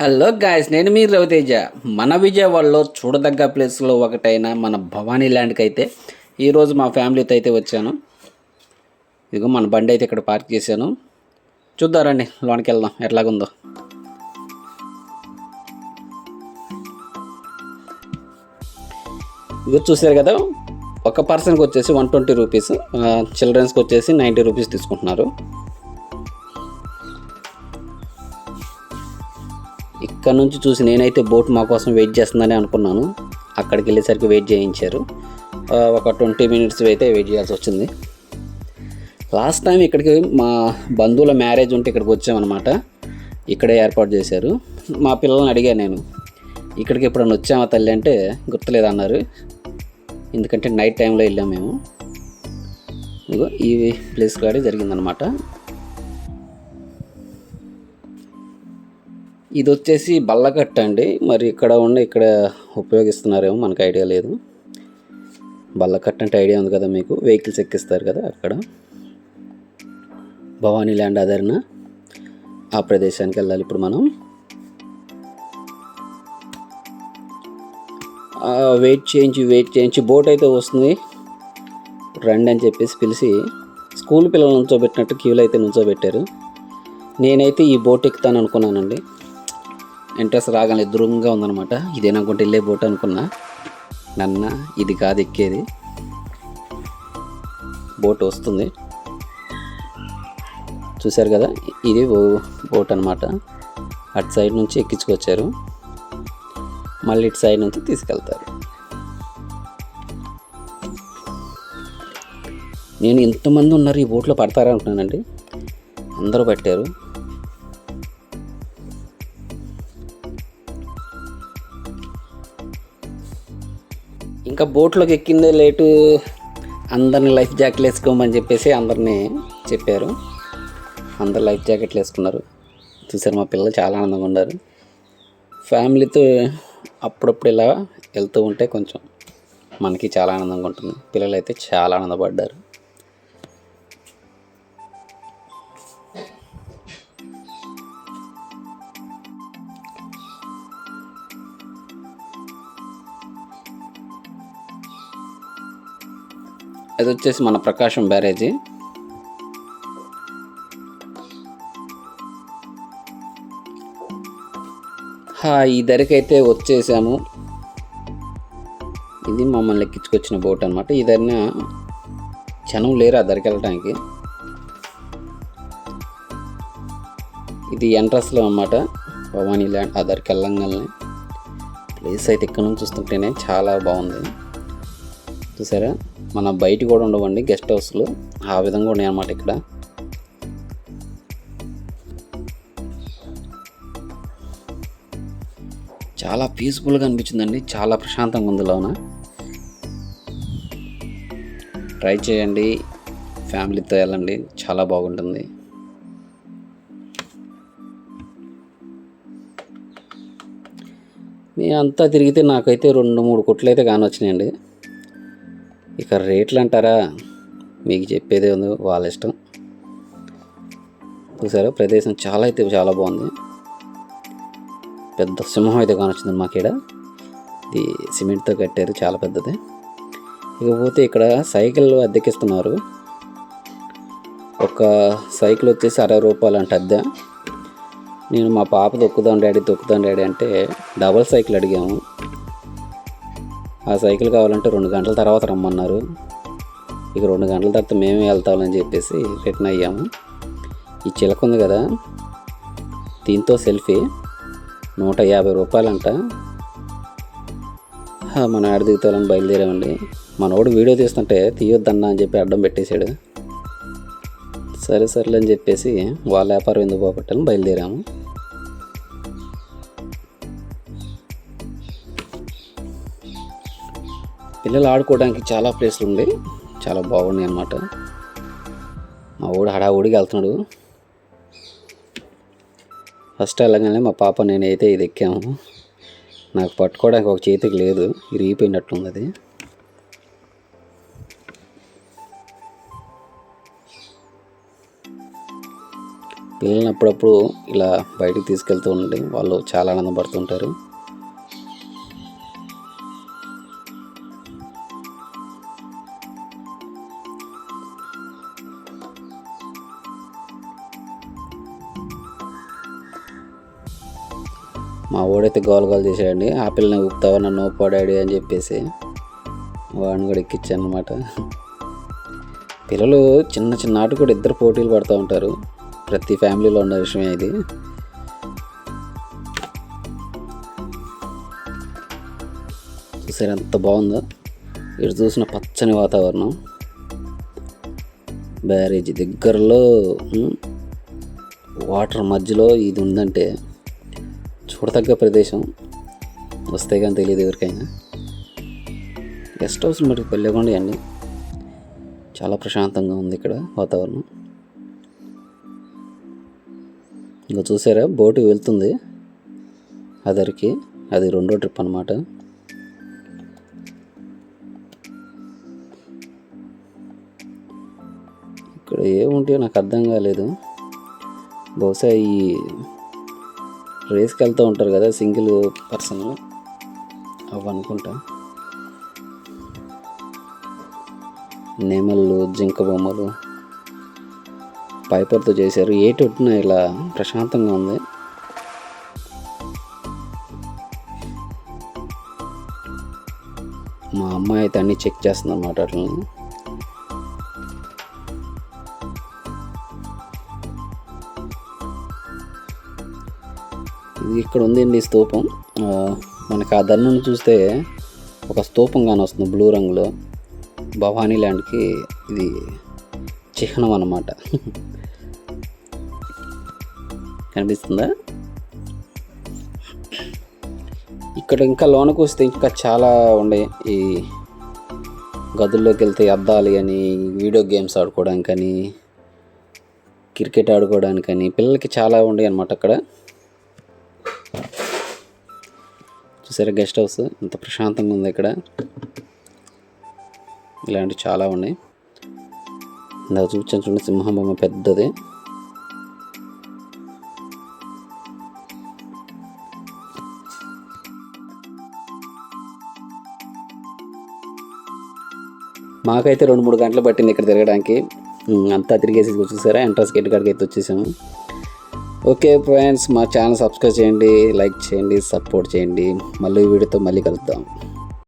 Hello guys నేను మీ రవితేజ. మన విజయవాడలో చూడదగ్గ ప్లేస్లో ఒకటైన మన భవానీ ల్యాండ్కి అయితే ఈరోజు మా ఫ్యామిలీతో అయితే వచ్చాను. ఇదిగో మన బండి అయితే ఇక్కడ పార్క్ చేశాను. చూద్దారండి లోనికి వెళ్దాం ఎట్లాగుందో. ఇదిగో చూసారు కదా ఒక పర్సన్కి వచ్చేసి వన్ ట్వంటీ రూపీస్ చిల్డ్రన్స్కి వచ్చేసి నైంటీ రూపీస్ తీసుకుంటున్నారు. ఇక్కడ నుంచి చూసి నేనైతే బోట్ మా కోసం వెయిట్ చేస్తుందని అనుకున్నాను. అక్కడికి వెళ్ళేసరికి వెయిట్ చేయించారు. ఒక ట్వంటీ మినిట్స్ అయితే వెయిట్ చేయాల్సి వచ్చింది. లాస్ట్ టైం ఇక్కడికి మా బంధువుల మ్యారేజ్ ఉంటే ఇక్కడికి వచ్చామన్నమాట. ఇక్కడే ఏర్పాటు చేశారు. మా పిల్లల్ని అడిగాను నేను ఇక్కడికి ఎప్పుడన్నా వచ్చామా తల్లి? అంటే గుర్తులేదు అన్నారు ఎందుకంటే నైట్ టైంలో వెళ్ళాము మేము. ఇదిగో ఈ ప్లేస్ కాడే జరిగిందనమాట ఇది వచ్చేసి బల్లకట్ట అండి. మరి ఇక్కడ ఉండి ఇక్కడ ఉపయోగిస్తున్నారేమో మనకు ఐడియా లేదు. బల్లకట్ట అంటే ఐడియా ఉంది కదా మీకు? వెహికల్స్ ఎక్కిస్తారు కదా అక్కడ. భవానీ ల్యాండ్ ఆధారణ ఆ ప్రదేశానికి వెళ్ళాలి ఇప్పుడు మనం. వెయిట్ చేయించి వెయిట్ చేయించి బోట్ అయితే వస్తుంది. రండి అని చెప్పేసి పిలిచి స్కూల్ పిల్లలు నుంచోబెట్టినట్టు క్యూలో అయితే నుంచోబెట్టారు. నేనైతే ఈ బోట్ ఎక్కుతాను అనుకున్నానండి. ఇంట్రెస్ట్ రాగానే దూరంగా ఉందనమాట ఇదేననుకుంటే వెళ్ళే బోట్ అనుకున్నా. నన్న ఇది కాదు ఎక్కేది. బోట్ వస్తుంది. చూశారు కదా ఇది ఓ- బోట్ అనమాట అటు సైడ్ నుంచి ఎక్కించుకొచ్చారు. మళ్ళీ ఇటు సైడ్ నుంచి తీసుకెళ్తారు. నేను ఎంతమంది ఉన్నారు ఈ బోట్లో పడతారా అనుకున్నానండి. అందరూ పట్టారు. ఇంకా బోట్లోకి ఎక్కిందే లేటు అందరిని లైఫ్ జాకెట్లు వేసుకోమని చెప్పేసి అందరినీ చెప్పారు. అందరు లైఫ్ జాకెట్లు వేసుకున్నారు. చూసారు మా పిల్లలు చాలా ఆనందంగా ఉన్నారు. ఫ్యామిలీతో అప్పుడప్పుడు ఇలా వెళ్తూ ఉంటే కొంచెం మనకి చాలా ఆనందంగా ఉంటుంది. పిల్లలు అయితే చాలా ఆనందపడ్డారు. అది వచ్చేసి మన ప్రకాశం బ్యారేజీ. హా ఈ ధరకైతే వచ్చేసాము. ఇది మమ్మల్ని ఎక్కించుకొచ్చిన బోట్ అనమాట ఈ ధరన జనం లేరు ఆ ధరకి వెళ్ళడానికి ఇది ఎంట్రస్లో అన్నమాట. భవానీ ల్యాండ్ ఆ ధరకి వెళ్ళంగానే ప్లేస్ అయితే ఇక్కడ నుంచి చూస్తుంటేనే చాలా బాగుంది. చూసారా? మన బయట కూడా ఉండవండి గెస్ట్ హౌస్లు. ఆ విధంగా ఉన్నాయి అన్నమాట ఇక్కడ. చాలా పీస్ఫుల్గా అనిపించిందండి. చాలా ప్రశాంతంగా ఉంది లోన. ట్రై చేయండి. ఫ్యామిలీతో వెళ్ళండి. చాలా బాగుంటుంది. నేను అంతా తిరిగితే నాకైతే రెండు మూడు కొట్లు అయితే కానొచ్చినాయండి. ఇక రేట్లు అంటారా మీకు చెప్పేదే ఉంది వాళ్ళ ఇష్టం. చూసారా ప్రదేశం చాలా అయితే చాలా బాగుంది. పెద్ద సింహం అయితే కానొచ్చింది మాకీడ ఇది సిమెంట్తో కట్టారు చాలా పెద్దది. ఇకపోతే ఇక్కడ సైకిల్ అద్దెకిస్తున్నారు. ఒక సైకిల్ వచ్చేసి అరవై రూపాయలు అంట అద్దె. నేను మా పాప తొక్కుదాం డాడీ తొక్కుదాం డాడీ అంటే డబల్ సైకిల్ అడిగాము. ఆ సైకిల్ కావాలంటే రెండు గంటల తర్వాత రమ్మన్నారు. ఇక రెండు గంటల తర్వాత మేమే వెళ్తామని చెప్పేసి రిటర్న్ అయ్యాము. ఈ చిలక ఉంది కదా దీంతో సెల్ఫీ నూట యాభై రూపాయలంట. మన ఆడ దిగుతాలని బయలుదేరామండి. మనోడు వీడియో తీస్తుంటే తీయొద్దన్నా అని చెప్పి అడ్డం పెట్టేశాడు. సరే సర్లే అని చెప్పేసి వాళ్ళ వ్యాపారం ఎందుకు పోగొట్టాలని బయలుదేరాము. పిల్లలు ఆడుకోవడానికి చాలా ప్లేస్లు ఉంది చాలా బాగున్నాయి అన్నమాట. మా ఊడు హడావుడికి వెళ్తున్నాడు. ఫస్ట్ వెళ్ళగానే మా పాప నేనైతే ఇది ఎక్కాము. నాకు పట్టుకోవడానికి ఒక చేతికి లేదు. ఇరిగిపోయినట్లుంది అది. పిల్లల్ని అప్పుడప్పుడు ఇలా బయటికి తీసుకెళ్తూ ఉండి వాళ్ళు చాలా ఆనందపడుతుంటారు. మా ఓడైతే గోల గోల చేశాడండి ఆ పిల్లని ఊపుతావా? నన్ను ఊపాడాడు అని చెప్పేసి వాడిని కూడా ఎక్కించాను అనమాట పిల్లలు చిన్న చిన్న ఆట కూడా ఇద్దరు పోటీలు పడుతూ ఉంటారు. ప్రతి ఫ్యామిలీలో ఉన్న విషయమే ఇది. సరే ఎంత బాగుందో? ఇటు చూసిన పచ్చని వాతావరణం. బ్యారేజ్ దగ్గరలో వాటర్ మధ్యలో ఇది ఉందంటే చూడతగ్గ ప్రదేశం. వస్తే కానీ తెలియదు ఎవరికైనా. గెస్ట్ హౌస్ మరి పెళ్ళకుండా అండి. చాలా ప్రశాంతంగా ఉంది ఇక్కడ వాతావరణం. ఇంకా చూసారా బోటు వెళ్తుంది. అదరికి అది రెండో ట్రిప్ అనమాట ఇక్కడ ఏముంటాయో నాకు అర్థం కాలేదు. బహుశా ఈ రేస్కి వెళ్తూ ఉంటారు కదా సింగిల్ పర్సన్ అవి అనుకుంటా. నెమళ్ళు జింక బొమ్మలు పైపర్తో చేశారు. ఏటి ఒట్టిన ఇలా ప్రశాంతంగా ఉంది. మా అమ్మాయి అయితే అన్నీ చెక్ చేస్తుంది అన్నమాట అట్లని. ఇక్కడ ఉందండి స్తూపం. మనకు మనకి ఆ ధర్మను చూస్తే ఒక స్తూపం కానీ వస్తుంది బ్లూ రంగులో. భవానీ ల్యాండ్కి ఇది చిహ్నం అన్నమాట. కనిపిస్తుందా? ఇక్కడ ఇంకా లోనకు వస్తే ఇంకా చాలా ఉండే. ఈ గదుల్లోకి వెళ్తే అద్దాలు అని వీడియో గేమ్స్ ఆడుకోవడానికి కానీ క్రికెట్ ఆడుకోవడానికి కానీ పిల్లలకి చాలా ఉన్నాయి అనమాట అక్కడ. చూసారా గెస్ట్ హౌస్ ఎంత ప్రశాంతంగా ఉంది ఇక్కడ. ఇలాంటివి చాలా ఉన్నాయి. ఇందాక చూపించాను చూడండి సింహం బొమ్మ పెద్దది. మాకైతే రెండు మూడు గంటలు పట్టింది ఇక్కడ తిరగడానికి. అంతా తిరిగేసి వచ్చేసారా? ఎంట్రన్స్ గేట్ కాడికి అయితే వచ్చేసాము. ఓకే ఫ్రెండ్స్ మా ఛానల్ సబ్స్క్రైబ్ చేయండి లైక్ చేయండి సపోర్ట్ చేయండి. మళ్ళీ వీడియోతో మళ్ళీ కలుద్దాం.